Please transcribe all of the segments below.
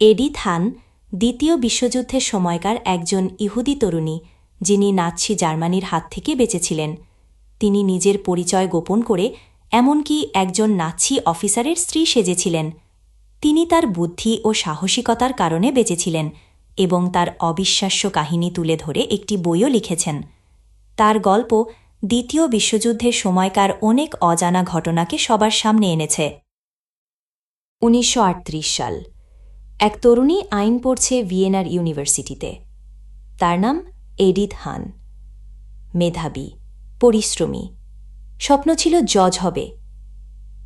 এডি থান দ্বিতীয় বিশ্বযুদ্ধের সময়কার একজন ইহুদি তরুণী, যিনি নাৎসি জার্মানির হাত থেকে বেঁচেছিলেন। তিনি নিজের পরিচয় গোপন করে এমনকি একজন নাৎসি অফিসারের স্ত্রী সেজেছিলেন। তিনি তার বুদ্ধি ও সাহসিকতার কারণে বেঁচেছিলেন এবং তার অবিশ্বাস্য কাহিনী তুলে ধরে একটি বইও লিখেছেন। তার গল্প দ্বিতীয় বিশ্বযুদ্ধের সময়কার অনেক অজানা ঘটনাকে সবার সামনে এনেছে। উনিশশো আটত্রিশ সাল। এক তরুণী আইন পড়ছে ভিয়েনার ইউনিভার্সিটিতে। তার নাম এডিথ হান। মেধাবী, পরিশ্রমী। স্বপ্ন ছিল জজ হবে।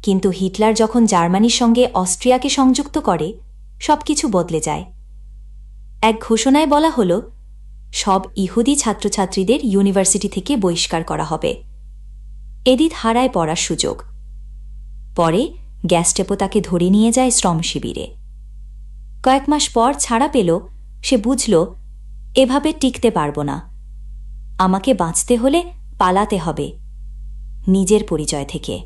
কিন্তু হিটলার যখন জার্মানির সঙ্গে অস্ট্রিয়াকে সংযুক্ত করে, সবকিছু বদলে যায়। এক ঘোষণায় বলা হল, সব ইহুদি ছাত্রছাত্রীদের ইউনিভার্সিটি থেকে বহিষ্কার করা হবে। এদিত হারায় পড়ার সুযোগ। পরে গ্যাস্টেপো তাকে ধরে নিয়ে যায় শ্রম শিবিরে। কয়েক মাস পর ছাড়া পেল, সে বুঝল, এভাবে টিকতে পারব না। আমাকে বাঁচতে হলে পালাতে হবে, নিজের পরিচয় থেকে।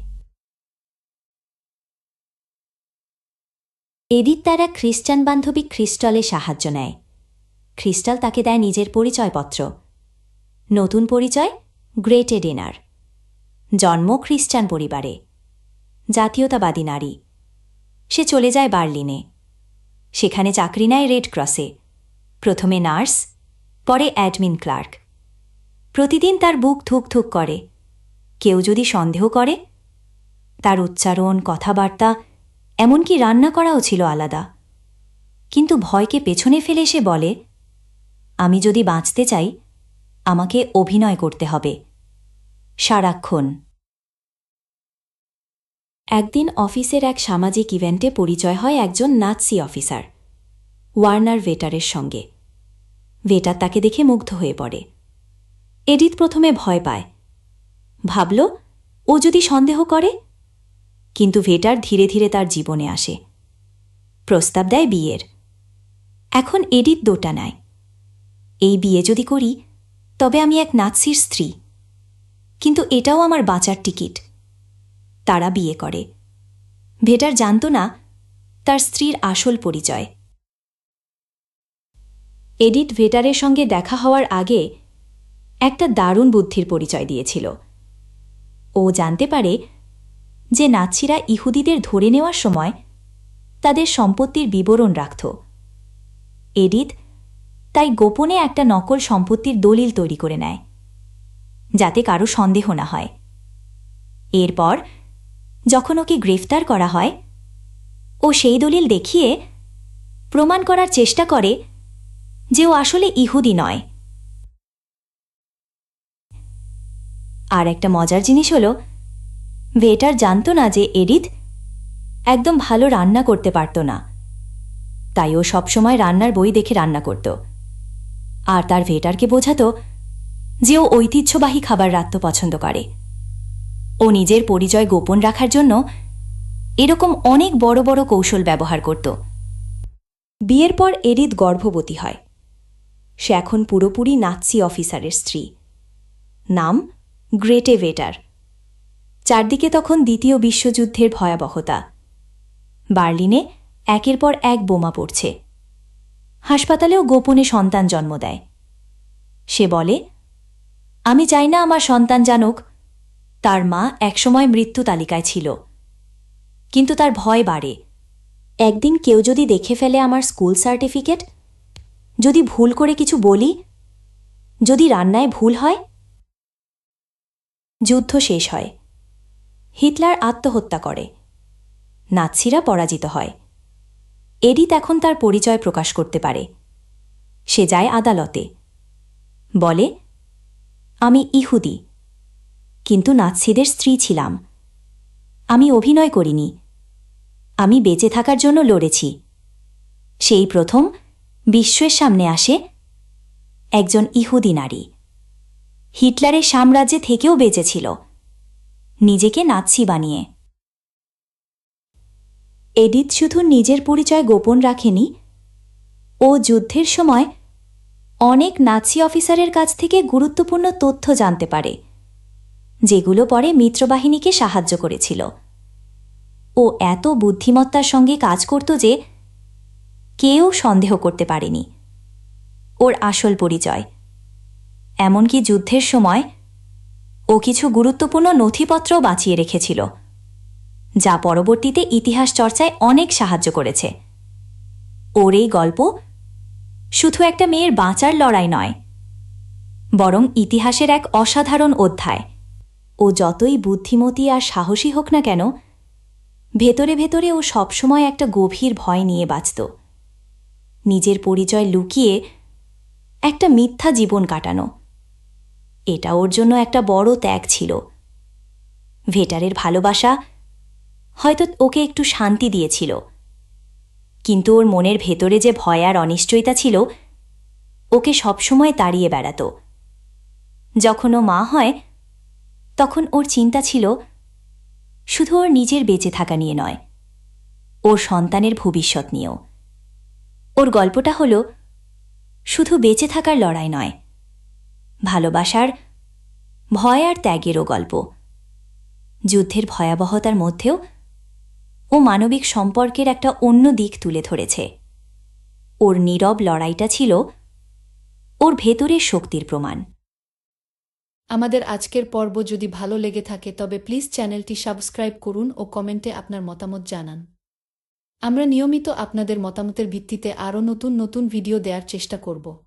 এদিত তারা খ্রিস্টান বান্ধবী খ্রিস্টলে সাহায্য নেয়। খ্রিস্টাল তাকে দেয় নিজের পরিচয়পত্র। নতুন পরিচয়, গ্রেটে ডিনার। জন্ম খ্রিস্টান পরিবারে। জাতীয়তাবাদী নারী। সে চলে যায় বার্লিনে। সেখানে চাকরি নেয় রেড ক্রসে প্রথমে নার্স, পরে অ্যাডমিন ক্লার্ক। প্রতিদিন তার বুক থুক থুক করে। কেউ যদি সন্দেহ করে, তার উচ্চারণ, কথাবার্তা, এমনকি রান্না করাও ছিল আলাদা। কিন্তু ভয়কে পেছনে ফেলে সে বলে, আমি যদি বাঁচতে চাই, আমাকে অভিনয় করতে হবে। সারাক্ষণ একদিন অফিসের এক সামাজিক ইভেন্টে পরিচয় হয় একজন নাৎসি অফিসার, ওয়ার্নার ভেটারের সঙ্গে। ভেটার তাকে দেখে মুগ্ধ হয়ে পড়ে। এডিত প্রথমে ভয় পায়। ভাবল, ও যদি সন্দেহ করে? কিন্তু ভেটার ধীরে ধীরে তার জীবনে আসে। প্রস্তাব দেয় বিয়ের। এখন এডিত দোটা নেয় এই বিয়ে যদি করি, তবে আমি এক নাৎসির স্ত্রী। কিন্তু এটাও আমার বাঁচার টিকিট। তারা বিয়ে করে। ভেটার জানত না তার স্ত্রীর আসল পরিচয়। এডিট ভেটারের সঙ্গে দেখা হওয়ার আগে একটা দারুণ বুদ্ধির পরিচয় দিয়েছিল। ও জানতে পারে যে নাৎসিরা ইহুদিদের ধরে নেওয়ার সময় তাদের সম্পত্তির বিবরণ রাখত। এডিথ তাই গোপনে একটা নকল সম্পত্তির দলিল তৈরি করে নেয়, যাতে কারও সন্দেহ না হয়। এরপর যখন ওকে গ্রেফতার করা হয়, ও সেই দলিল দেখিয়ে প্রমাণ করার চেষ্টা করে যে ও আসলে ইহুদি নয়। আর একটা মজার জিনিস হল, ভেটার জানত না যে এডিথ একদম ভালো রান্না করতে পারত না। তাই ও সবসময় রান্নার বই দেখে রান্না করত। আর তার ভেটারকে বোঝাত যে ও ঐতিহ্যবাহী খাবার রাত্ত পছন্দ করে। ও নিজের পরিচয় গোপন রাখার জন্য এরকম অনেক বড় বড় কৌশল ব্যবহার করত। বিয়ের পর এরিত গর্ভবতী হয়। সে এখন পুরোপুরি নাৎসি অফিসারের স্ত্রী। নাম গ্রেটে ভেটার। চারদিকে তখন দ্বিতীয় বিশ্বযুদ্ধের ভয়াবহতা। বার্লিনে একের পর এক বোমা পড়ছে। হাসপাতালেও গোপনে সন্তান জন্ম দেয়। সে বলে, আমি চাই না আমার সন্তান জানুক তার মা একসময় মৃত্যু তালিকায় ছিল। কিন্তু তার ভয় বাড়ে। একদিন কেউ যদি দেখে ফেলে আমার স্কুল সার্টিফিকেট, যদি ভুল করে কিছু বলি, যদি রান্নায় ভুল হয়, যুদ্ধ শেষ হয়। হিটলার আত্মহত্যা করে। নাৎসিরা পরাজিত হয়। এডিত এখন তার পরিচয় প্রকাশ করতে পারে। সে যায় আদালতে। বলে, আমি ইহুদি। কিন্তু নাৎসিদের স্ত্রী ছিলাম। আমি অভিনয় করিনি। আমি বেঁচে থাকার জন্য লড়েছি। সেই প্রথম বিশ্বের সামনে আসে একজন ইহুদি নারী। হিটলারের সাম্রাজ্যে থেকেও বেঁচেছিল নিজেকে নাৎসি বানিয়ে। এডিথ শুধু নিজের পরিচয় গোপন রাখেনি, ও যুদ্ধের সময় অনেক নাৎসি অফিসারের কাছ থেকে গুরুত্বপূর্ণ তথ্য জানতে পারে। যেগুলো পরে মিত্রবাহিনীকে সাহায্য করেছিল। ও এত বুদ্ধিমত্তার সঙ্গে কাজ করত যে কেউ সন্দেহ করতে পারেনি। ওর আসল পরিচয়। এমনকি যুদ্ধের সময় ও কিছু গুরুত্বপূর্ণ নথিপত্রও বাঁচিয়ে রেখেছিল, যা পরবর্তীতে ইতিহাস চর্চায় অনেক সাহায্য করেছে। ওর এই গল্প শুধু একটা মেয়ের বাঁচার লড়াই নয়, বরং ইতিহাসের এক অসাধারণ অধ্যায়। ও যতই বুদ্ধিমতী আর সাহসী হোক না কেন, ভেতরে ভেতরে ও সবসময় একটা গভীর ভয় নিয়ে বাঁচত। নিজের পরিচয় লুকিয়ে একটা মিথ্যা জীবন কাটানো। এটা ওর জন্য একটা বড় ত্যাগ ছিল। ভেটারের ভালোবাসা হয়তো ওকে একটু শান্তি দিয়েছিল। কিন্তু ওর মনের ভেতরে যে ভয় আর অনিশ্চয়তা ছিল, ওকে সবসময় তাড়িয়ে বেড়াত। যখন ও মা হয় তখন ওর চিন্তা ছিল, শুধু ওর নিজের বেঁচে থাকা নিয়ে নয়, ওর সন্তানের ভবিষ্যৎ নিয়েও। ওর গল্পটা হল, শুধু বেঁচে থাকার লড়াই নয়, ভালোবাসার ভয় আর ত্যাগেরও গল্প। যুদ্ধের ভয়াবহতার মধ্যেও ও মানবিক সম্পর্কের একটা অন্য দিক তুলে ধরেছে। ওর নীরব লড়াইটা ছিল ওর ভেতরের শক্তির প্রমাণ। আমাদের আজকের পর্ব যদি ভালো লেগে থাকে, তবে প্লিজ চ্যানেলটি সাবস্ক্রাইব করুন ও কমেন্টে আপনার মতামত জানান। আমরা নিয়মিত আপনাদের মতামতের ভিত্তিতে আরও নতুন নতুন ভিডিও দেওয়ার চেষ্টা করব।